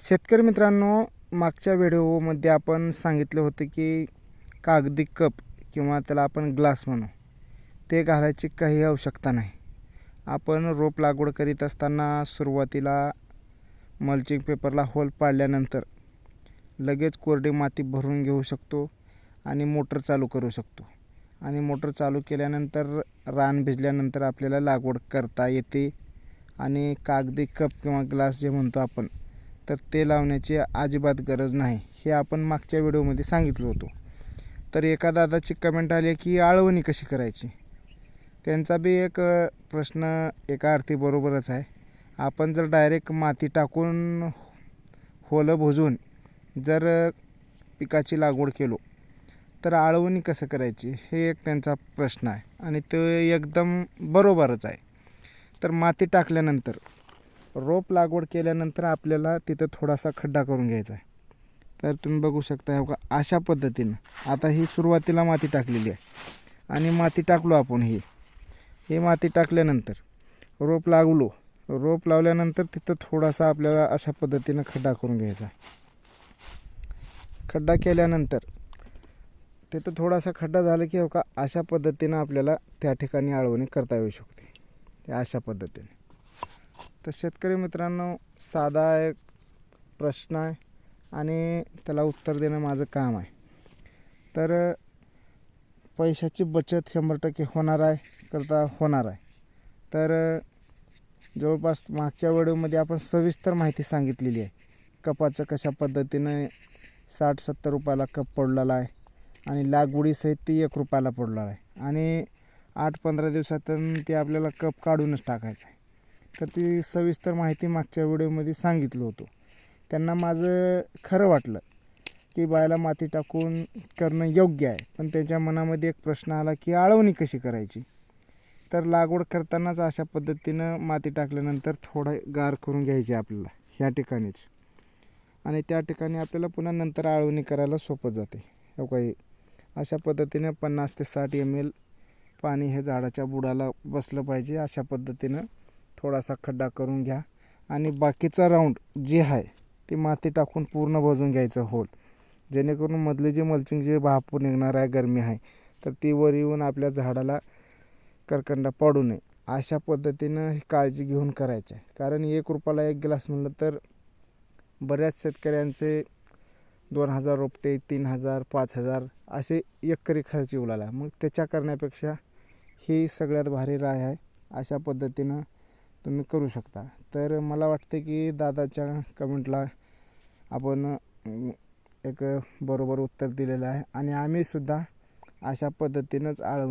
शेतकरी मित्रांनो मागच्या व्हिडिओमध्ये आपण सांगितलं होतं की कागदी कप किंवा त्याला आपण ग्लास म्हणू ते घालायची काही आवश्यकता नाही. आपण रोप लागवड करीत असताना सुरुवातीला मल्चिंग पेपरला होल पाडल्यानंतर लगेच कोरडी माती भरून घेऊ शकतो आणि मोटर चालू करू शकतो. आणि मोटर चालू केल्यानंतर रान भिजल्यानंतर आपल्याला लागवड करता येते. आणि कागदी कप किंवा ग्लास जे म्हणतो आपण तर ते लावण्याची अजिबात गरज नाही हे आपण मागच्या व्हिडिओमध्ये सांगितलं होतं. तर एका दादाची कमेंट आली की आळवणी कशी करायची? त्यांचा बी एक प्रश्न एका अर्थी बरोबरच आहे. आपण जर डायरेक्ट माती टाकून होलं भुजून जर पिकाची लागवड केलो तर आळवणी कसं करायची? हे एक त्यांचा प्रश्न आहे आणि ते एकदम बरोबरच आहे. तर माती टाकल्यानंतर रोप लागवड केल्यानंतर आपल्याला तिथं थोडासा खड्डा करून घ्यायचा आहे. तर तुम्ही बघू शकता हो का अशा पद्धतीनं. आता ही सुरुवातीला माती टाकलेली आहे. आणि माती टाकलो आपण ही. हे माती टाकल्यानंतर रोप लागलो. रोप लावल्यानंतर तिथं थोडासा आपल्याला अशा पद्धतीनं खड्डा करून घ्यायचा खड्डा केल्यानंतर तिथं थोडासा खड्डा झाला की हो का अशा पद्धतीनं आपल्याला त्या ठिकाणी आळवणी करता येऊ शकते. अशा पद्धतीने. तर शेतकरी मित्रांनो साधा एक प्रश्न आहे आणि त्याला उत्तर देणं माझं काम आहे. तर पैशाची बचत शंभर टक्के होणार आहे करता होणार आहे. तर जवळपास मागच्या व्हिडिओमध्ये आपण सविस्तर माहिती सांगितलेली आहे. कपाचं कशा पद्धतीनं साठ सत्तर रुपयाला कप पडलेला आहे आणि लागवडीसहित ती एक रुपयाला पडलेला आहे. आणि आठ पंधरा दिवसातून ते आपल्याला कप काढूनच टाकायचं आहे. तर ती सविस्तर माहिती मागच्या व्हिडिओमध्ये सांगितलं होतं. त्यांना माझं खरं वाटलं की बायला माती टाकून करणं योग्य आहे. पण त्यांच्या मनामध्ये एक प्रश्न आला की आळवणी कशी करायची? तर लागवड करतानाच अशा पद्धतीनं माती टाकल्यानंतर थोडं गार करून घ्यायची आपल्याला ह्या ठिकाणीच. आणि त्या ठिकाणी आपल्याला पुन्हा नंतर आळवणी करायला सोपं जाते. हो काही अशा पद्धतीनं पन्नास ते साठ एम एल पाणी हे झाडाच्या बुडाला बसलं पाहिजे. अशा पद्धतीनं थोडासा खड्डा करून घ्या. आणि बाकीचा राऊंड जे आहे ते माती टाकून पूर्ण भजून घ्यायचं होल जेणेकरून मधले जे मल्चिंग जे भाप निघणार आहे गरमी आहे तर ती वर येऊन आपल्या झाडाला करकंडा पडू नये. अशा पद्धतीनं काळजी घेऊन करायचं आहे. कारण एक रुपयाला एक ग्लास म्हणलं तर बऱ्याच शेतकऱ्यांचे दोन हजार रोपटे तीन हजार पाच हजार असे एकरी खर्च येऊ लागला. मग त्याच्या करण्यापेक्षा ही सगळ्यात भारी राय आहे. अशा पद्धतीनं तुम्ही करू शकता. तर मला वाटते की दादाच्या कमेंटला आपण एक बरोबर उत्तर दिलेलं आहे. आणि आम्हीसुद्धा अशा पद्धतीनंच आळवून